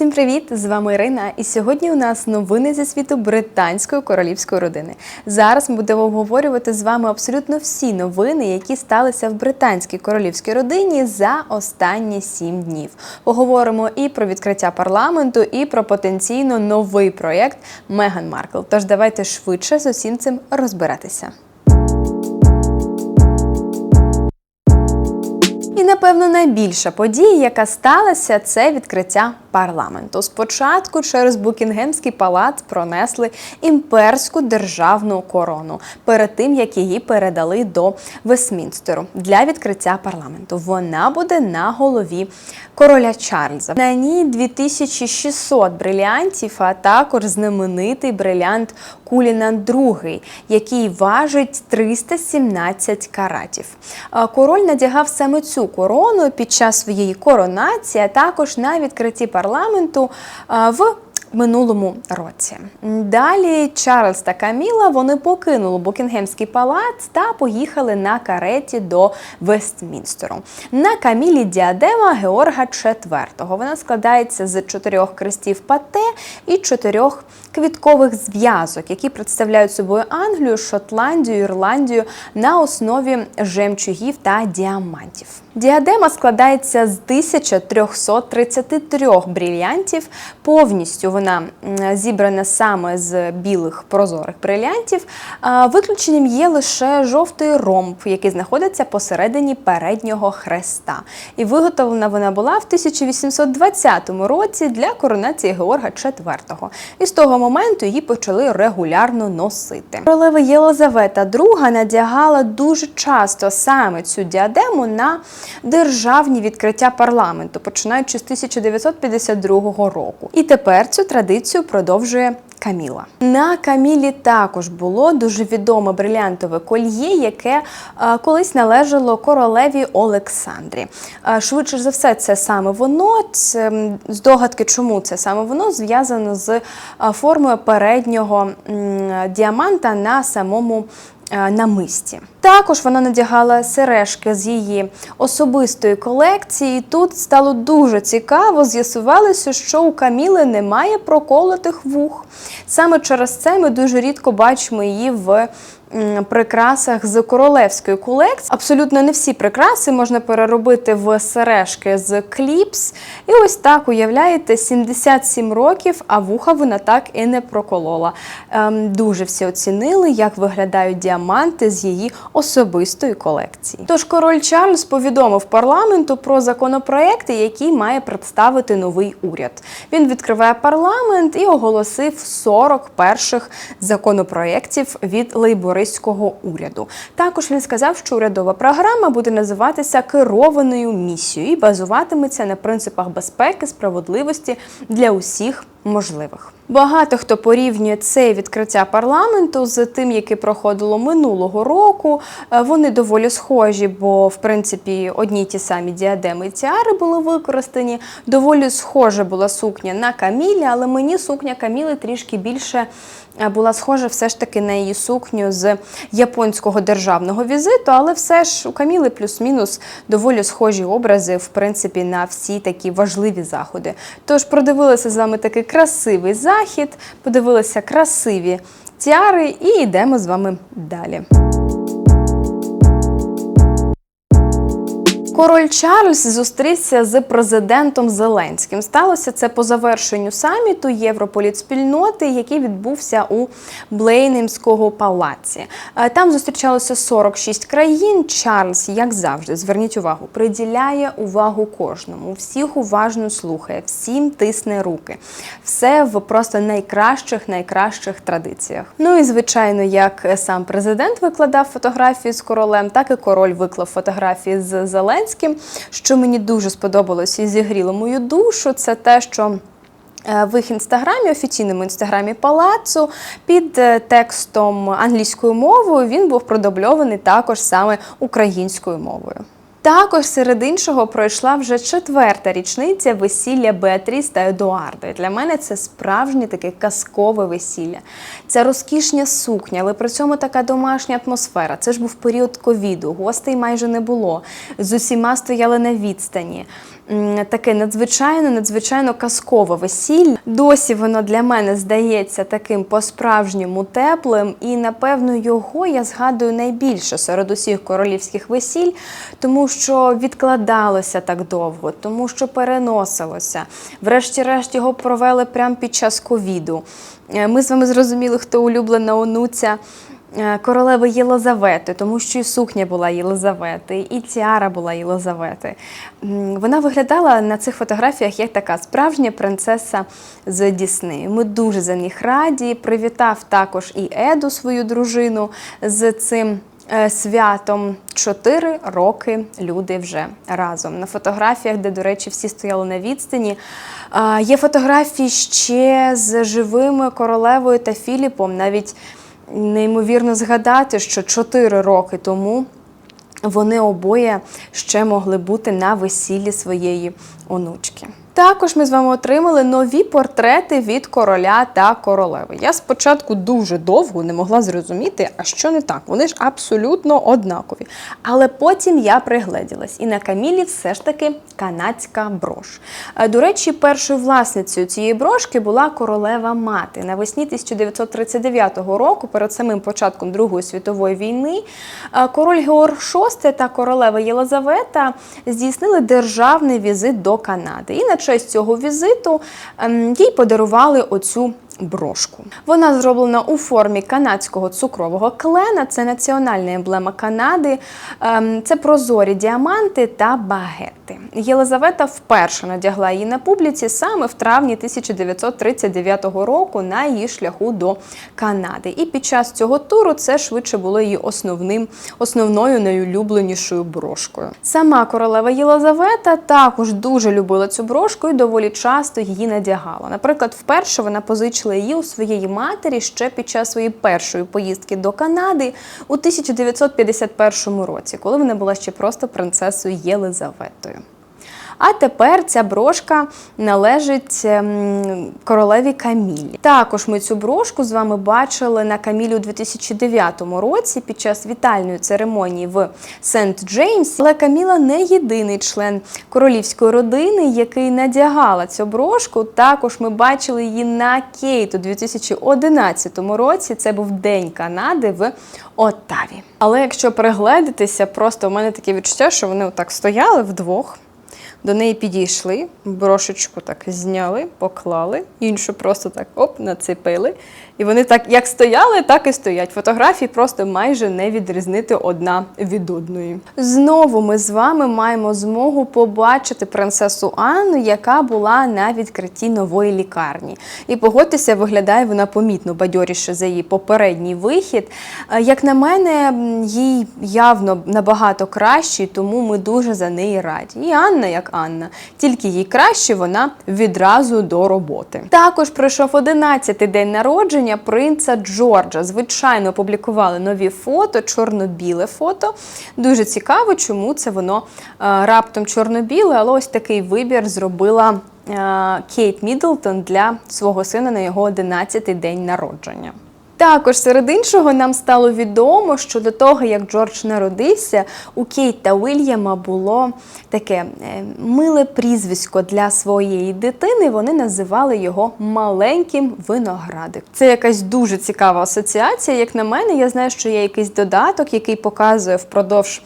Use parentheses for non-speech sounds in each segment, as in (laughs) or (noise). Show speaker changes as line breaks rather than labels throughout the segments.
Всім привіт! З вами Ірина. І сьогодні у нас новини зі світу британської королівської родини. Зараз ми будемо обговорювати з вами абсолютно всі новини, які сталися в британській королівській родині за останні сім днів. Поговоримо і про відкриття парламенту, і про потенційно новий проєкт Меган Маркл. Тож давайте швидше з усім цим розбиратися. І напевно найбільша подія, яка сталася, це відкриття парламенту. Спочатку через Букінгемський палац пронесли імперську державну корону перед тим, як її передали до Вестмінстеру для відкриття парламенту. Вона буде на голові короля Чарльза. На ній 2600 брилянтів, а також знаменитий брилянт Кулінан II, який важить 317 каратів. Король надягав саме цю корону під час своєї коронації, а також на відкритті парламенту а, в минулому році. Далі Чарльз та Каміла вони покинули Букінгемський палац та поїхали на кареті до Вестмінстеру. На Камілі діадема Георга IV. Вона складається з чотирьох крестів пате і чотирьох квіткових зв'язок, які представляють собою Англію, Шотландію, Ірландію на основі жемчугів та діамантів. Діадема складається з 1333 брильянтів. Повністю вона зібрана саме з білих прозорих брильянтів. А, Виключенням є лише жовтий ромб, який знаходиться посередині переднього хреста. І виготовлена вона була в 1820 році для коронації Георга IV. І з того моменту її почали регулярно носити. Королева Єлизавета II надягала дуже часто саме цю діадему на державні відкриття парламенту, починаючи з 1952 року. І тепер цю традицію продовжує. Каміла на Камілі також було дуже відоме брилянтове кольє, яке е, колись належало королеві Олександрі. Е, швидше за все, це саме воно. Це, здогадки, чому це саме воно зв'язано з е, формою переднього діаманта на самому намисті. Також вона надягала сережки з її особистої колекції. Тут стало дуже цікаво. З'ясувалося, що у Каміли немає проколотих вух. Саме через це ми дуже рідко бачимо її в прикрасах з королевської колекції. Абсолютно не всі прикраси можна переробити в сережки з кліпс. І ось так уявляєте, 77 років, а вуха вона так і не проколола. Ем, дуже всі оцінили, як виглядають діаманти з її особистої колекції. Тож король Чарльз повідомив парламенту про законопроекти, які має представити новий уряд. Він відкриває парламент і оголосив 40 перших законопроєктів від лейбористського уряду. Також він сказав, що урядова програма буде називатися керованою місією і базуватиметься на принципах безпеки, справедливості для усіх можливих. Багато хто порівнює це відкриття парламенту з тим, яке проходило минулого року. Е, Вони доволі схожі, бо в принципі одні ті самі діадеми і тіари були використані. Доволі схожа була сукня на Камілі, але мені сукня Каміли трішки більше е, була схожа все ж таки на її сукню з японського державного візиту, але все ж у Каміли плюс-мінус доволі схожі образи, в принципі, на всі такі важливі заходи. Тож продивилися з вами такий красивий захід, подивилися красиві тіари і йдемо з вами далі. Король Чарльз зустрівся з президентом Зеленським. Сталося це по завершенню саміту Європолітспільноти, який відбувся у Блейнемського палаці. Е, Там зустрічалося 46 країн. Чарльз, як завжди, зверніть увагу, приділяє увагу кожному, всіх уважно слухає, всім тисне руки. Все в просто найкращих, найкращих традиціях. Ну і звичайно, як сам президент викладав фотографії з королем, так і король виклав фотографії з Зеленським. Що мені дуже сподобалося і зігріло мою душу, це те, що. е, В їх інстаграмі, офіційному інстаграмі палацу, під е, текстом англійською мовою він був продубльований також саме українською мовою. Також серед іншого пройшла вже четверта річниця весілля Беатріс та Едуарда. Для мене це справжнє таке казкове весілля. Це розкішня сукня, але при цьому така домашня атмосфера. Це ж був період ковіду, гостей майже не було. З усіма стояли на відстані. Таке надзвичайно, надзвичайно казкове весілля. Досі воно для мене здається таким по-справжньому теплим, і напевно його я згадую найбільше серед усіх королівських весіль, тому що відкладалося так довго, тому що переносилося. Врешті-решт його провели прямо під час ковіду. Е, Ми з вами зрозуміли, хто улюблена онуця королеви Єлизавети, тому що і сукня була Єлизавети, і тіара була Єлизавети. Вона виглядала на цих фотографіях як така справжня принцеса з Дісни. Ми дуже за них раді. Привітав також і Еду, свою дружину, з цим. е, Святом чотири роки люди вже разом. На фотографіях, де, до речі, всі стояли на відстані. Є фотографії ще з живими королевою та Філіпом. Навіть неймовірно згадати, що чотири роки тому вони обоє ще могли бути на весіллі своєї онучки. Також ми з вами отримали нові портрети від короля та королеви. Я спочатку дуже довго не могла зрозуміти, а що не так. Вони ж абсолютно однакові. Але потім я пригледілась, і на Камілі все ж таки канадська брош. Е, До речі, першою власницею цієї брошки була королева мати. Навесні 1939 року, перед самим початком Другої світової війни, е, король Георг VI та королева Єлизавета здійснили державний візит до Канади. І на честь цього візиту ем, їй подарували оцю брошку. Вона зроблена у формі канадського цукрового клена. Це національна емблема Канади. Ем, Це прозорі діаманти та багети. Єлизавета вперше надягла її на публіці саме в травні 1939 року на її шляху до Канади. І під час цього туру це швидше було її основним, основною найулюбленішою брошкою. Сама королева Єлизавета також дуже любила цю брошку і доволі часто її надягала. Наприклад, вперше вона позичила її у своєї матері ще під час своєї першої поїздки до Канади у 1951 році, коли вона була ще просто принцесою Єлизаветою. А тепер ця брошка належить ем, королеві Камілі. Також ми цю брошку з вами бачили на Камілі у 2009 році під час вітальної церемонії в Сент Джеймс. Але Каміла не єдиний член королівської родини, який надягала цю брошку. Також ми бачили її на Кейт у 2011 році. Це був День Канади в Оттаві. Але якщо перегледитися, просто у мене таке відчуття, що вони отак стояли вдвох. До неї підійшли, брошечку так зняли, поклали, іншу просто так оп, нацепили. І вони так як стояли, так і стоять. Фотографії просто майже не відрізнити одна від одної. Знову ми з вами маємо змогу побачити принцесу Анну, яка була на відкритті нової лікарні. І погодьтеся, виглядає вона помітно бадьоріше за її попередній вихід. Е, Як на мене, їй явно набагато краще, тому ми дуже за неї раді. І Анна, як Анна, тільки їй краще, вона відразу до роботи. Також пройшов 11-й день народження принца Джорджа. Звичайно, опублікували нові фото, чорно-біле фото. Дуже цікаво, чому це воно е, раптом чорно-біле, але ось такий вибір зробила е, Кейт Міддлтон для свого сина на його 11-й день народження. Також серед іншого нам стало відомо, що до того, як Джордж народився, у Кейт та Уільяма було таке е, миле прізвисько для своєї дитини. Вони називали його маленьким виноградик. Це якась дуже цікава асоціація. Як на мене, я знаю, що є якийсь додаток, який показує впродовж.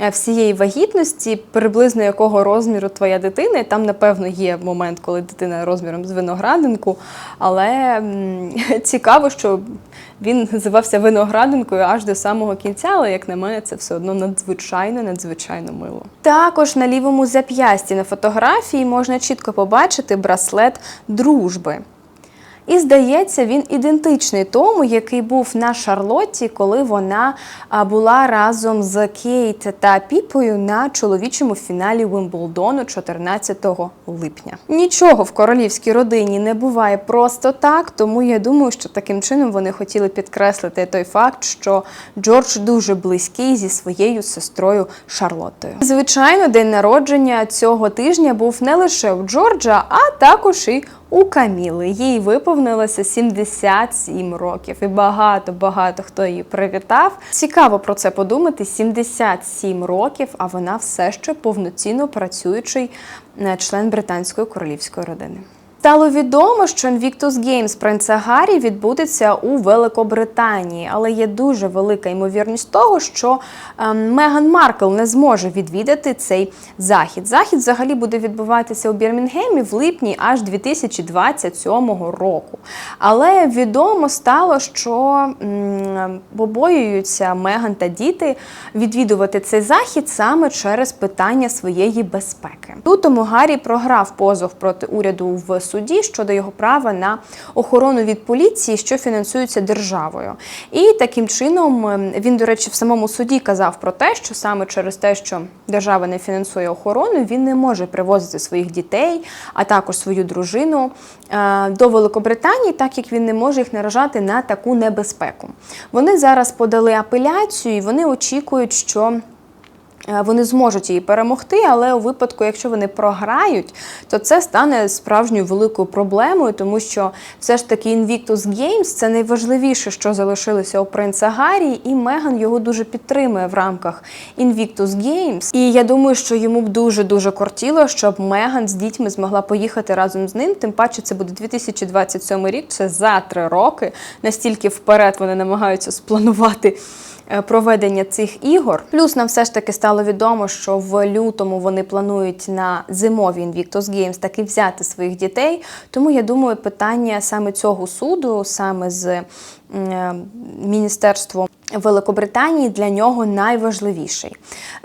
е, Всієї вагітності, приблизно якого розміру твоя дитина, там, напевно, є момент, коли дитина розміром з виноградинку, але (laughs) цікаво, що він називався виноградинкою аж до самого кінця, але як на мене, це все одно надзвичайно, надзвичайно мило. Також на лівому зап'ясті на фотографії можна чітко побачити браслет дружби. І здається, він ідентичний тому, який був на Шарлотті, коли вона була разом з Кейт та Піпою на чоловічому фіналі Вимблдону 14 липня. Нічого в королівській родині не буває просто так, тому я думаю, що таким чином вони хотіли підкреслити той факт, що Джордж дуже близький зі своєю сестрою Шарлоттою. Звичайно, день народження цього тижня був не лише у Джорджа, а також і У Каміли їй виповнилося 77 років, і багато багато хто її привітав. Цікаво про це подумати: 77 років, а вона все ще повноцінно працюючий е, член британської королівської родини. Стало відомо, що Invictus Games принца Гаррі відбудеться у Великобританії, але є дуже велика ймовірність того, що ем, Меган Маркл не зможе відвідати цей захід. Захід взагалі буде відбуватися у Бірмінгемі в липні аж 2027 року. Але відомо стало, що побоюються Меган та діти відвідувати цей захід саме через питання своєї безпеки. Лютому Гаррі програв позов проти уряду в суді щодо його права на охорону від поліції, що фінансується державою. І таким чином ем, він, до речі, в самому суді казав про те, що саме через те, що держава не фінансує охорону, він не може привозити своїх дітей, а також свою дружину е, до Великобританії, так як він не може їх наражати на таку небезпеку. Вони зараз подали апеляцію, і вони очікують, що. Е, Вони зможуть її перемогти, але у випадку, якщо вони програють, то це стане справжньою великою проблемою, тому що все ж таки Invictus Games – це найважливіше, що залишилося у принца Гаррі, і Меган його дуже підтримує в рамках Invictus Games. І я думаю, що йому б дуже дуже кортіло, щоб Меган з дітьми змогла поїхати разом з ним. Тим паче, це буде 2027 рік, це за три роки. Настільки вперед вони намагаються спланувати проведення цих ігор. Плюс нам все ж таки стало відомо, що в лютому вони планують на зимові Invictus Games таки взяти своїх дітей. Тому я думаю, питання саме цього суду, саме з е, міністерством. Великобританії для нього найважливіший.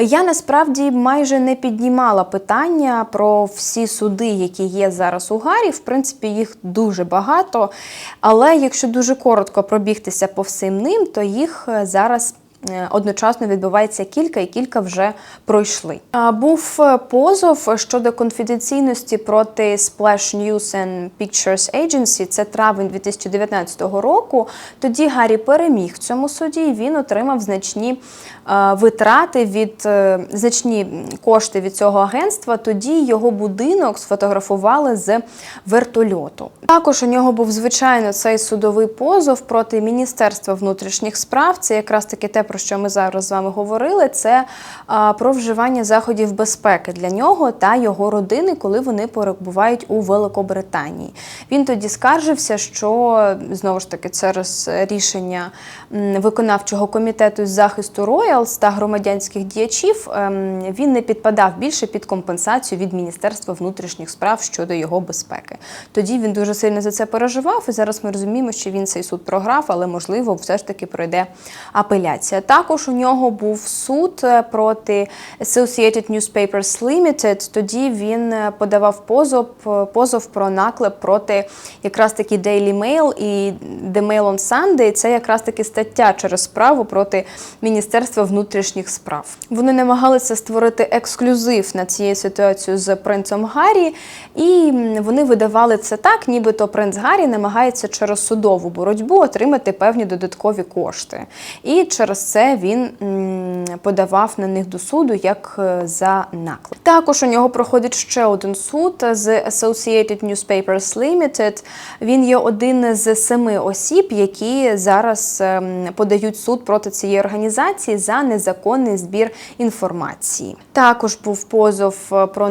Я насправді майже не піднімала питання про всі суди, які є зараз у Гарі. В принципі, їх дуже багато. Але якщо дуже коротко пробігтися по всім ним, то їх е, зараз. Е, Одночасно відбувається кілька, і кілька вже пройшли. А, Був е, позов щодо конфіденційності проти Splash News and Pictures Agency. Це травень 2019 року. Тоді Гаррі переміг в цьому суді. і Він отримав значні е, витрати від е, значні кошти від цього агентства. Тоді його будинок сфотографували з вертольоту. Також у нього був звичайно цей судовий позов проти Міністерства внутрішніх справ. Це якраз таки те, про що ми зараз з вами говорили. Це про вживання заходів безпеки для нього та його родини, коли вони перебувають у Великобританії. Він тоді скаржився, що знову ж таки через рішення виконавчого комітету з захисту Роялс та громадянських діячів ем, він не підпадав більше під компенсацію від Міністерства внутрішніх справ щодо його безпеки. Тоді він дуже сильно за це переживав, і зараз ми розуміємо, що він цей суд програв, але можливо все ж таки пройде апеляція. Також у нього був суд е, проти Associated Newspapers Limited. Тоді він е, подавав позов, е, позов про наклеп проти якраз таки Daily Mail і The Mail on Sunday. Це якраз таки стаття через справу проти Міністерства внутрішніх справ. Вони намагалися створити ексклюзив на цією ситуацією з принцем Гаррі, і вони видавали це так, нібито принц Гаррі намагається через судову боротьбу отримати певні додаткові кошти. І через це він подавав на них до суду як е, за наклеп. Також у нього проходить ще один суд з Associated Newspapers Limited. Він є один з семи осіб, які зараз ем, подають суд проти цієї організації за незаконний збір інформації. Також був позов е, про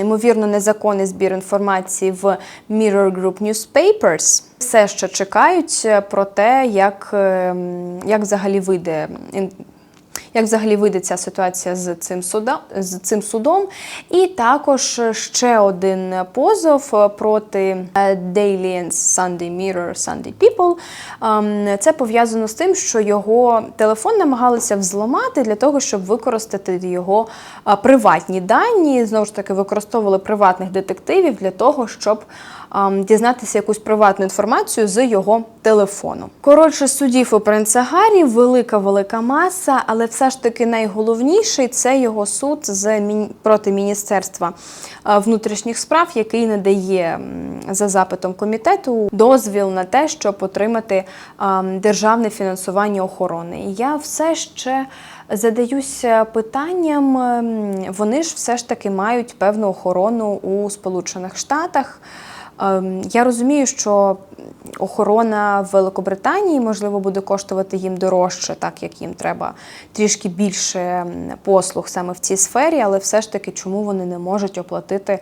ймовірно незаконний збір інформації в Mirror Group Newspapers. Все ще чекають е, про те, як, ем, як взагалі вийде. як взагалі вийде ця ситуація з цим судом, з цим судом. І також ще один позов проти е, Daily and Sunday Mirror, Sunday People. Ем, Це пов'язано з тим, що його телефон намагалися взламати для того, щоб використати його е, приватні дані. Знову ж таки, використовували приватних детективів для того, щоб дізнатися якусь приватну інформацію з його телефону. Коротше, судів у принца Гаррі велика велика маса, але все ж таки найголовніший це його суд з проти міністерства внутрішніх справ, який надає за запитом комітету дозвіл на те, щоб отримати державне фінансування охорони. Я все ще задаюся питанням, ем, вони ж все ж таки мають певну охорону у Сполучених Штатах. Ем, Я розумію, що охорона Великобританії, можливо, буде коштувати їм дорожче, так як їм треба трішки більше послуг саме в цій сфері, але все ж таки, чому вони не можуть оплатити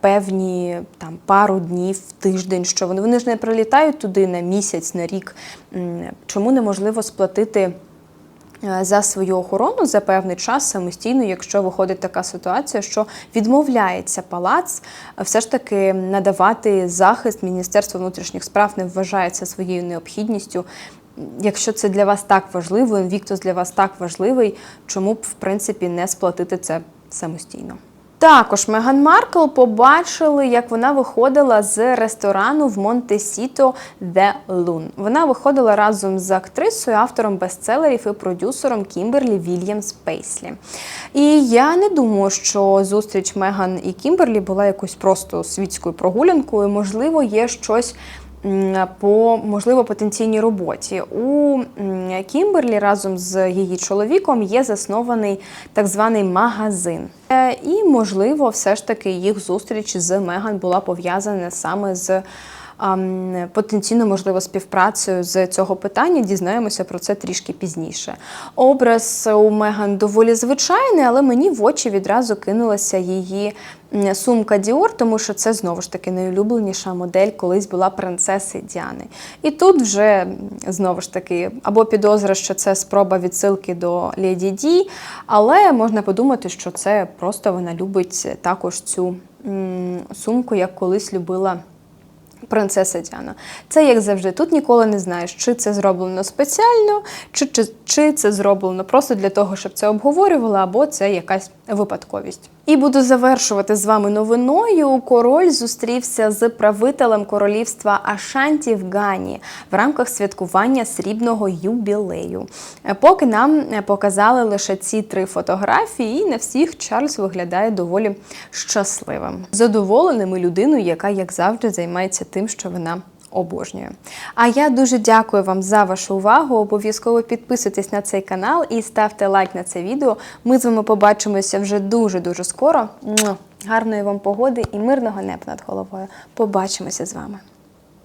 певні там пару днів, тиждень, що вони, вони ж не прилітають туди на місяць, на рік. Чому неможливо сплатити? Е, За свою охорону за певний час самостійно, якщо виходить така ситуація, що відмовляється палац, е, все ж таки надавати захист Міністерство внутрішніх справ не вважається своєю необхідністю. Якщо це для вас так важливо, Інвіктус для вас так важливий, чому б в принципі не сплатити це самостійно? Також Меган Маркл побачили, як вона виходила з ресторану в Монтесіто The Loon. Вона виходила разом з актрисою, автором бестселерів і продюсером Кімберлі Вільямс Пейслі. І я не думаю, що зустріч Меган і Кімберлі була якоюсь просто світською прогулянкою. Можливо, є щось по можливо потенційній роботі. У Кімберлі разом з її чоловіком є заснований так званий магазин. Е, І, можливо, все ж таки їх зустріч з Меган була пов'язана саме з. Потенційно можливо співпрацею з цього питання дізнаємося про це трішки пізніше. Образ у Меган доволі звичайний, але мені в очі відразу кинулася її сумка Діор, тому що це знову ж таки найулюбленіша модель колись була принцеси Діани. І тут вже знову ж таки або підозра, що це спроба відсилки до Леді Ді, але можна подумати, що це просто вона любить також цю сумку, як колись любила. Принцеса Діана. Це як завжди. Тут ніколи не знаєш, чи це зроблено спеціально, чи, чи, чи це зроблено просто для того, щоб це обговорювали, або це якась випадковість. І буду завершувати з вами новиною. Король зустрівся з правителем королівства Ашанті в Гані в рамках святкування срібного юбілею. Е, Поки нам е, показали лише ці три фотографії, і на всіх Чарльз виглядає доволі щасливим, задоволеним і людиною, яка, як завжди, займається тим, що вона обожнює. А я дуже дякую вам за вашу увагу. Обов'язково підписуйтесь на цей канал і ставте лайк на це відео. Ми з вами побачимося вже дуже дуже скоро. Гарної вам погоди і мирного неба над головою. Побачимося з вами.